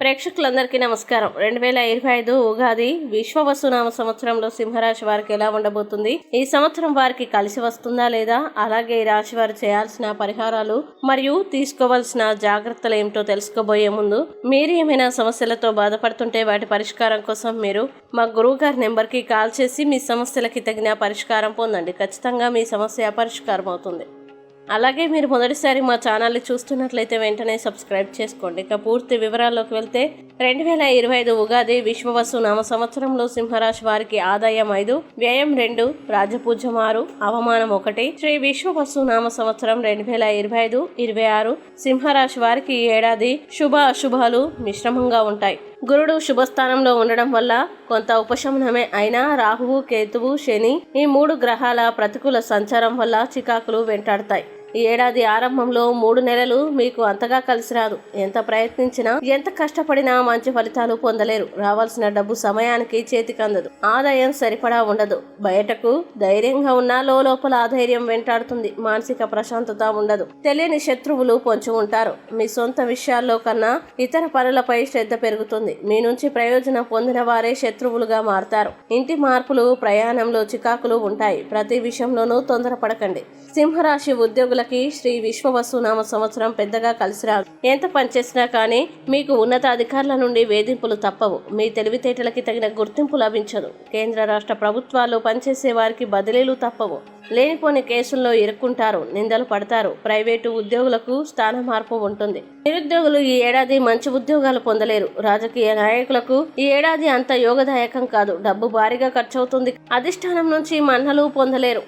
ప్రేక్షకులందరికీ నమస్కారం. రెండు వేల ఇరవై ఐదు ఉగాది విశ్వవసునామ సంవత్సరంలో సింహరాశి వారికి ఎలా ఉండబోతుంది? ఈ సంవత్సరం వారికి కలిసి వస్తుందా లేదా? అలాగే ఈ రాశి వారు చేయాల్సిన పరిహారాలు మరియు తీసుకోవాల్సిన జాగ్రత్తలు ఏమిటో తెలుసుకోబోయే ముందు మీరు ఏమైనా సమస్యలతో బాధపడుతుంటే వాటి పరిష్కారం కోసం మీరు మా గురువు గారి నెంబర్కి కాల్ చేసి మీ సమస్యలకి తగిన పరిష్కారం పొందండి. ఖచ్చితంగా మీ సమస్య పరిష్కారం అవుతుంది అలాగే మీరు మొదటిసారి మా ఛానల్ని చూస్తున్నట్లయితే వెంటనే సబ్స్క్రైబ్ చేసుకోండి. ఇక పూర్తి వివరాల్లోకి వెళ్తే రెండు వేల ఇరవై ఐదు ఉగాది విశ్వవసు నామ సంవత్సరంలో సింహరాశి వారికి ఆదాయం ఐదు వ్యయం రెండు రాజపూజ్యం ఆరు అవమానం ఒకటి. శ్రీ విశ్వవసు నామ సంవత్సరం రెండు వేల ఇరవై ఐదు ఇరవై ఆరు. సింహరాశి వారికి ఈ ఏడాది శుభ అశుభాలు మిశ్రమంగా ఉంటాయి. గురుడు శుభస్థానంలో ఉండడం వల్ల కొంత ఉపశమనమే అయినా రాహువు కేతువు శని ఈ మూడు గ్రహాల ప్రతికూల సంచారం వల్ల చికాకులు వెంటాడతాయి. ఈ ఏడాది ఆరంభంలో మూడు నెలలు మీకు అంతగా కలిసి రాదు. ఎంత ప్రయత్నించినా ఎంత కష్టపడినా మంచి ఫలితాలు పొందలేరు. రావాల్సిన డబ్బు సమయానికి చేతికి అందదు. ఆదాయం సరిపడా ఉండదు. బయటకు ధైర్యంగా ఉన్నా లోపల ఆధైర్యం వెంటాడుతుంది. మానసిక ప్రశాంతత ఉండదు. తెలియని శత్రువులు పొంచి ఉంటారు. మీ సొంత విషయాల్లో కన్నా ఇతర పనులపై శ్రద్ధ పెరుగుతుంది. మీ నుంచి ప్రయోజనం పొందిన వారే శత్రువులుగా మారతారు. ఇంటి మార్పులు ప్రయాణంలో చికాకులు ఉంటాయి. ప్రతి విషయంలోనూ తొందరపడకండి. సింహరాశి ఉద్యోగులకి శ్రీ విశ్వవసునామ సంవత్సరం పెద్దగా కలిసి రాదు. ఎంత పనిచేసినా కానీ మీకు ఉన్నతాధికారుల నుండి వేధింపులు తప్పవు. మీ తెలివితేటలకి తగిన గుర్తింపు లభించదు. కేంద్ర రాష్ట్ర ప్రభుత్వాలు పనిచేసే వారికి బదిలీలు తప్పవు. లేనిపోని కేసుల్లో ఇరుక్కుంటారు నిందలు పడతారు. ప్రైవేటు ఉద్యోగులకు స్థాన మార్పు ఉంటుంది. నిరుద్యోగులు ఈ ఏడాది మంచి ఉద్యోగాలు పొందలేరు. రాజకీయ నాయకులకు ఈ ఏడాది అంత యోగదాయకం కాదు. డబ్బు భారీగా ఖర్చవుతుంది. అధిష్టానం నుంచి మన్నలు పొందలేరు.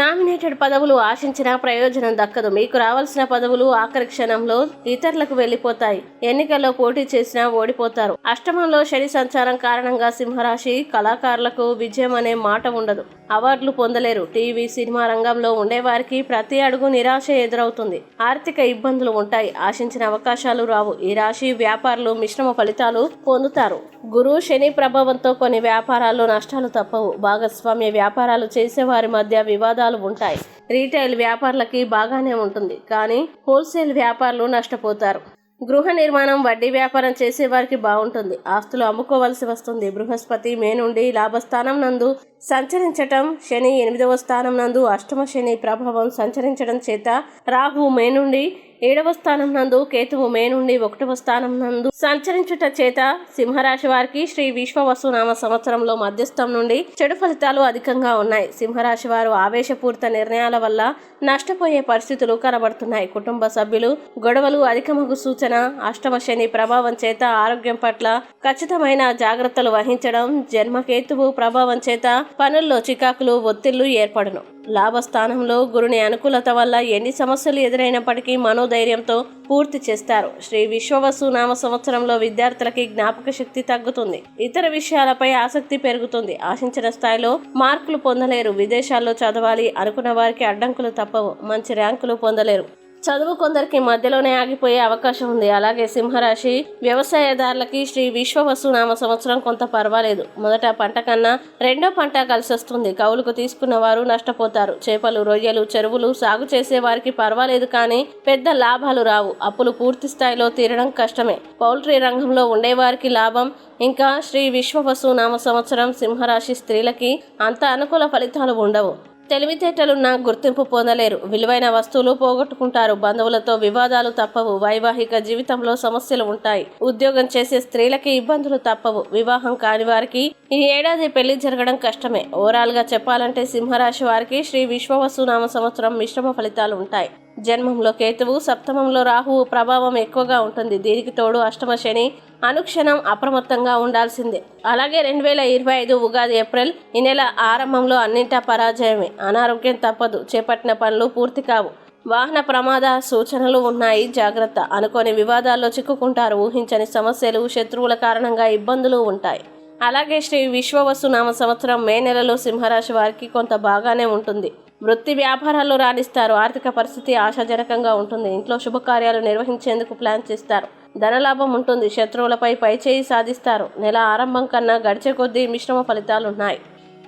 నామినేటెడ్ పదవులు ఆశించిన ప్రయోజనం దక్కదు. మీకు రావాల్సిన పదవులు ఆఖరి క్షణంలో ఇతరులకు వెళ్ళిపోతాయి ఎన్నికల్లో పోటీ చేసినా ఓడిపోతారు. అష్టమంలో శని సంచారం కారణంగా సింహరాశి కళాకారులకు విజయం అనే మాట ఉండదు. అవార్డులు పొందలేరు. టీవీ సినిమా రంగంలో ఉండేవారికి ప్రతి అడుగు నిరాశ ఎదురవుతుంది. ఆర్థిక ఇబ్బందులు ఉంటాయి. ఆశించిన అవకాశాలు రావు. ఈ రాశి వ్యాపారులు మిశ్రమ ఫలితాలు పొందుతారు. గురు శని ప్రభావంతో కొన్ని వ్యాపారాల్లో నష్టాలు తప్పవు. భాగస్వామ్య వ్యాపారాలు చేసేవారి మధ్య వివాదాలు ఉంటాయి. రీటైల్ వ్యాపారులకి బాగానే ఉంటుంది. కానీ హోల్సేల్ వ్యాపారులు నష్టపోతారు. గృహ నిర్మాణం వడ్డీ వ్యాపారం చేసే వారికి బాగుంటుంది. ఆస్తులు అమ్ముకోవలసి వస్తుంది. బృహస్పతి మే నుండి లాభస్థానం నందు సంచరించటం శని ఎనిమిదవ స్థానం నందు అష్టమ శని ప్రభావం సంచరించడం చేత రాహు మే నుండి ఏడవ స్థానం నందు కేతువు మే నుండి ఒకటవ స్థానం నందు సంచరించుట చేత సింహరాశి వారికి శ్రీ విశ్వవసునామ సంవత్సరంలో మధ్యస్థం నుండి చెడు ఫలితాలు అధికంగా ఉన్నాయి. సింహరాశి వారు ఆవేశపూరిత నిర్ణయాల వల్ల నష్టపోయే పరిస్థితులు కనబడుతున్నాయి. కుటుంబ సభ్యులు గొడవలు అధికమగు సూచన అష్టమ శని ప్రభావం చేత ఆరోగ్యం పట్ల ఖచ్చితమైన జాగ్రత్తలు వహించడం జన్మకేతువు ప్రభావం చేత పనుల్లో చికాకులు ఒత్తిళ్ళు ఏర్పడను. లాభస్థానంలో గురుని అనుకూలత వల్ల ఎన్ని సమస్యలు ఎదురైనప్పటికీ మనోధైర్యంతో పూర్తి చేస్తారు. శ్రీ విశ్వవసు నామ సంవత్సరంలో విద్యార్థులకి జ్ఞాపక శక్తి తగ్గుతుంది. ఇతర విషయాలపై ఆసక్తి పెరుగుతుంది. ఆశించిన స్థాయిలో మార్కులు పొందలేరు. విదేశాల్లో చదవాలి అనుకున్న వారికి అడ్డంకులు తప్పవు. మంచి ర్యాంకులు పొందలేరు. చదువు కొందరికి మధ్యలోనే ఆగిపోయే అవకాశం ఉంది. అలాగే సింహరాశి వ్యవసాయదారులకి శ్రీ విశ్వవసునామ సంవత్సరం కొంత పర్వాలేదు. మొదట పంట కన్నా రెండో పంట కలిసి వస్తుంది కౌలుకు తీసుకున్న వారు నష్టపోతారు. చేపలు రొయ్యలు చెరువులు సాగు చేసే వారికి పర్వాలేదు కానీ పెద్ద లాభాలు రావు. అప్పులు పూర్తి స్థాయిలో తీరడం కష్టమే. పౌల్ట్రీ రంగంలో ఉండేవారికి లాభం. ఇంకా శ్రీ విశ్వవసు నామ సంవత్సరం సింహరాశి స్త్రీలకి అంత అనుకూల ఫలితాలు ఉండవు. తెలివితేటలున్న గుర్తింపు పొందలేరు. విలువైన వస్తువులు పోగొట్టుకుంటారు. బంధువులతో వివాదాలు తప్పవు. వైవాహిక జీవితంలో సమస్యలు ఉంటాయి. ఉద్యోగం చేసే స్త్రీలకి ఇబ్బందులు తప్పవు. వివాహం కాని వారికి ఈ ఏడాది పెళ్ళి జరగడం కష్టమే. ఓవరాల్గా చెప్పాలంటే సింహరాశి వారికి శ్రీ విశ్వవసునామ సంవత్సరం మిశ్రమ ఫలితాలు ఉంటాయి. జన్మంలో కేతువు సప్తమంలో రాహువు ప్రభావం ఎక్కువగా ఉంటుంది. దీనికి తోడు అష్టమ శని అనుక్షణం అప్రమత్తంగా ఉండాల్సిందే. అలాగే రెండు వేల ఇరవై ఐదు ఉగాది ఏప్రిల్ ఈ నెల ఆరంభంలో అన్నింటా పరాజయమే. అనారోగ్యం తప్పదు. చేపట్టిన పనులు పూర్తి కావు. వాహన ప్రమాద సూచనలు ఉన్నాయి. జాగ్రత్త. అనుకోని వివాదాల్లో చిక్కుకుంటారు. ఊహించని సమస్యలు శత్రువుల కారణంగా ఇబ్బందులు ఉంటాయి. అలాగే శ్రీ విశ్వవసు నామ సంవత్సరం మే నెలలో సింహరాశి వారికి కొంత బాగానే ఉంటుంది. వృత్తి వ్యాపారాల్లో రాణిస్తారు. ఆర్థిక పరిస్థితి ఆశాజనకంగా ఉంటుంది. ఇంట్లో శుభకార్యాలు నిర్వహించేందుకు ప్లాన్ చేస్తారు. ధనలాభం ఉంటుంది. శత్రువులపై పైచేయి సాధిస్తారు. నెల ఆరంభం కన్నా గడిచే కొద్దీ మిశ్రమ ఫలితాలు ఉన్నాయి.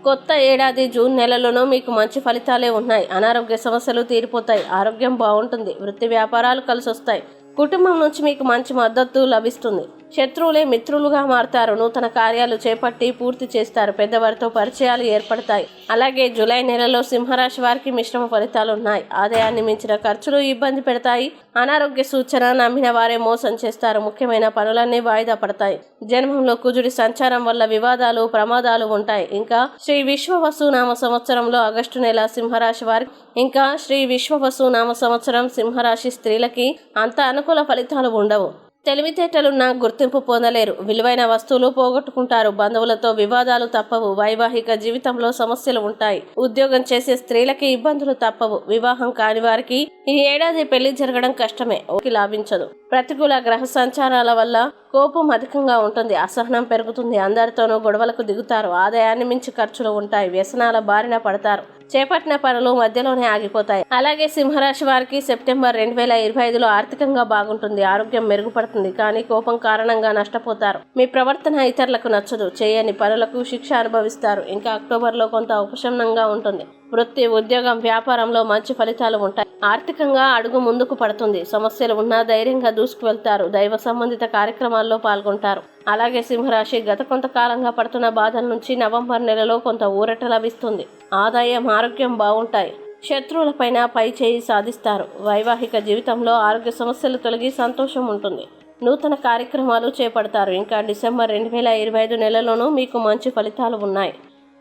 కొత్త ఏడాది జూన్ నెలలోనూ మీకు మంచి ఫలితాలే ఉన్నాయి. అనారోగ్య సమస్యలు తీరిపోతాయి. ఆరోగ్యం బాగుంటుంది. వృత్తి వ్యాపారాలు కలిసొస్తాయి. కుటుంబం నుంచి మీకు మంచి మద్దతు లభిస్తుంది. శత్రువులే మిత్రులుగా మారతారు నూతన కార్యాలు చేపట్టి పూర్తి చేస్తారు పెద్దవారితో పరిచయాలు ఏర్పడతాయి. అలాగే జూలై నెలలో సింహరాశి వారికి మిశ్రమ ఫలితాలు ఉన్నాయి. ఆదాయాన్ని మించిన ఖర్చులు ఇబ్బంది పెడతాయి. అనారోగ్య సూచన నమ్మిన వారే మోసం చేస్తారు. ముఖ్యమైన పనులన్నీ వాయిదా పడతాయి. జన్మంలో కుజుడి సంచారం వల్ల వివాదాలు ప్రమాదాలు ఉంటాయి. ఇంకా శ్రీ విశ్వవసు నామ సంవత్సరంలో ఆగస్టు నెల సింహరాశి వారికి ఇంకా శ్రీ విశ్వవసు నామ సంవత్సరం సింహరాశి స్త్రీలకి అంత అనుకూల ఫలితాలు ఉండవు. తెలివితేటలున్న గుర్తింపు పొందలేరు. విలువైన వస్తువులు పోగొట్టుకుంటారు. బంధువులతో వివాదాలు తప్పవు. వైవాహిక జీవితంలో సమస్యలు ఉంటాయి. ఉద్యోగం చేసే స్త్రీలకి ఇబ్బందులు తప్పవు. వివాహం కాని వారికి ఈ ఏడాది పెళ్ళి జరగడం కష్టమే. ఓకి లాభించదు. ప్రతికూల గ్రహ సంచారాల వల్ల కోపం అధికంగా ఉంటుంది. అసహనం పెరుగుతుంది. అందరితోనూ గొడవలకు దిగుతారు. ఆదాయాన్ని మించి ఖర్చులు ఉంటాయి. వ్యసనాల బారిన పడతారు. చేపట్టిన పనులు మధ్యలోనే ఆగిపోతాయి. అలాగే సింహరాశి వారికి సెప్టెంబర్ రెండు వేల ఇరవై ఐదులో ఆర్థికంగా బాగుంటుంది. ఆరోగ్యం మెరుగుపడుతుంది. కానీ కోపం కారణంగా నష్టపోతారు. మీ ప్రవర్తన ఇతరులకు నచ్చదు. చేయని పనులకు శిక్ష అనుభవిస్తారు. ఇంకా అక్టోబర్లో కొంత ఉపశమనంగా ఉంటుంది. వృత్తి ఉద్యోగం వ్యాపారంలో మంచి ఫలితాలు ఉంటాయి. ఆర్థికంగా అడుగు ముందుకు పడుతుంది. సమస్యలు ఉన్నా ధైర్యంగా దూసుకు వెళ్తారు దైవ సంబంధిత కార్యక్రమాల్లో పాల్గొంటారు. అలాగే సింహరాశి గత కొంతకాలంగా పడుతున్న బాధల నుంచి నవంబర్ నెలలో కొంత ఊరట లభిస్తుంది. ఆదాయం ఆరోగ్యం బాగుంటాయి. శత్రువులపైన పై చేయి సాధిస్తారు. వైవాహిక జీవితంలో ఆరోగ్య సమస్యలు తొలగి సంతోషం ఉంటుంది. నూతన కార్యక్రమాలు చేపడతారు. ఇంకా డిసెంబర్ రెండు వేల ఇరవై ఐదు నెలలోనూ మీకు మంచి ఫలితాలు ఉన్నాయి.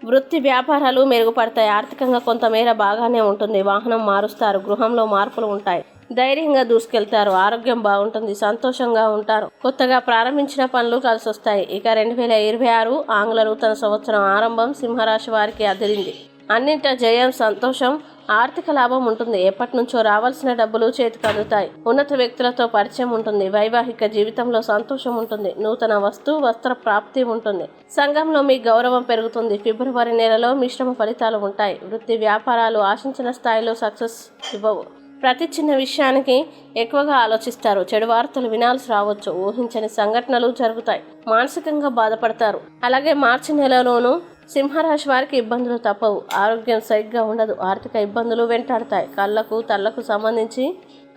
వృత్తి వ్యాపారాలు మెరుగుపడతాయి. ఆర్థికంగా కొంతమేర బాగానే ఉంటుంది. వాహనం మారుస్తారు. గృహంలో మార్పులు ఉంటాయి. ధైర్యంగా దూసుకెళ్తారు. ఆరోగ్యం బాగుంటుంది. సంతోషంగా ఉంటారు. కొత్తగా ప్రారంభించిన పనులు కలిసి వస్తాయి ఇక రెండు వేల ఇరవై ఆరు ఆంగ్ల నూతన సంవత్సరం ఆరంభం సింహరాశి వారికి అదిరింది. అన్నింట జయం సంతోషం ఆర్థిక లాభం ఉంటుంది. ఎప్పటి నుంచో రావాల్సిన డబ్బులు చేతికి అందుతాయి. ఉన్నత వ్యక్తులతో పరిచయం ఉంటుంది. వైవాహిక జీవితంలో సంతోషం ఉంటుంది. నూతన వస్తు వస్త్ర ప్రాప్తి ఉంటుంది. సంఘంలో మీ గౌరవం పెరుగుతుంది. ఫిబ్రవరి నెలలో మిశ్రమ ఫలితాలు ఉంటాయి. వృత్తి వ్యాపారాలు ఆశించిన స్థాయిలో సక్సెస్ ఇవ్వవు. ప్రతి చిన్న విషయానికి ఎక్కువగా ఆలోచిస్తారు. చెడు వార్తలు వినాల్సి రావచ్చు. ఊహించని సంఘటనలు జరుగుతాయి. మానసికంగా బాధపడతారు. అలాగే మార్చి నెలలోనూ సింహరాశి వారికి ఇబ్బందులు తప్పవు. ఆరోగ్యం సరిగ్గా ఉండదు. ఆర్థిక ఇబ్బందులు వెంటాడతాయి. కళ్ళకు తలకు సంబంధించి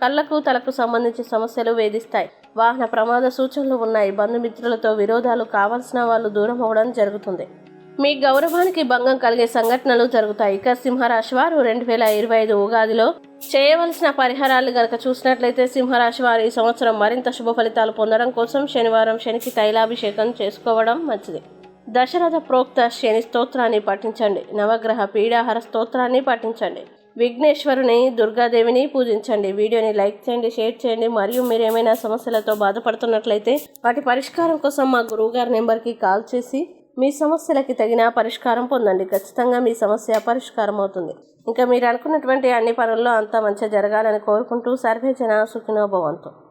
కళ్ళకు తలకు సంబంధించి సమస్యలు వేధిస్తాయి. వాహన ప్రమాద సూచనలు ఉన్నాయి. బంధుమిత్రులతో విరోధాలు కావాల్సిన వాళ్ళు దూరం అవ్వడం జరుగుతుంది. మీ గౌరవానికి భంగం కలిగే సంఘటనలు జరుగుతాయి. ఇక సింహరాశి వారు రెండు వేల ఇరవై ఐదు ఉగాదిలో చేయవలసిన పరిహారాలు గనక చూసినట్లయితే సింహరాశి వారు ఈ సంవత్సరం మరింత శుభ ఫలితాలు పొందడం కోసం శనివారం శనికి తైలాభిషేకం చేసుకోవడం మంచిది. దశరథ ప్రోక్త శని స్తోత్రాన్ని పఠించండి. నవగ్రహ పీడాహార స్తోత్రాన్ని పఠించండి. విఘ్నేశ్వరుని దుర్గాదేవిని పూజించండి. వీడియోని లైక్ చేయండి షేర్ చేయండి. మరియు మీరు ఏమైనా సమస్యలతో బాధపడుతున్నట్లయితే వాటి పరిష్కారం కోసం మా గురువుగారి నెంబర్కి కాల్ చేసి మీ సమస్యలకి తగిన పరిష్కారం పొందండి. ఖచ్చితంగా మీ సమస్య పరిష్కారం అవుతుంది ఇంకా మీరు అనుకున్నటువంటి అన్ని పనుల్లో అంతా మంచిగా జరగాలని కోరుకుంటూ సర్వే జన సుఖినోభవంతో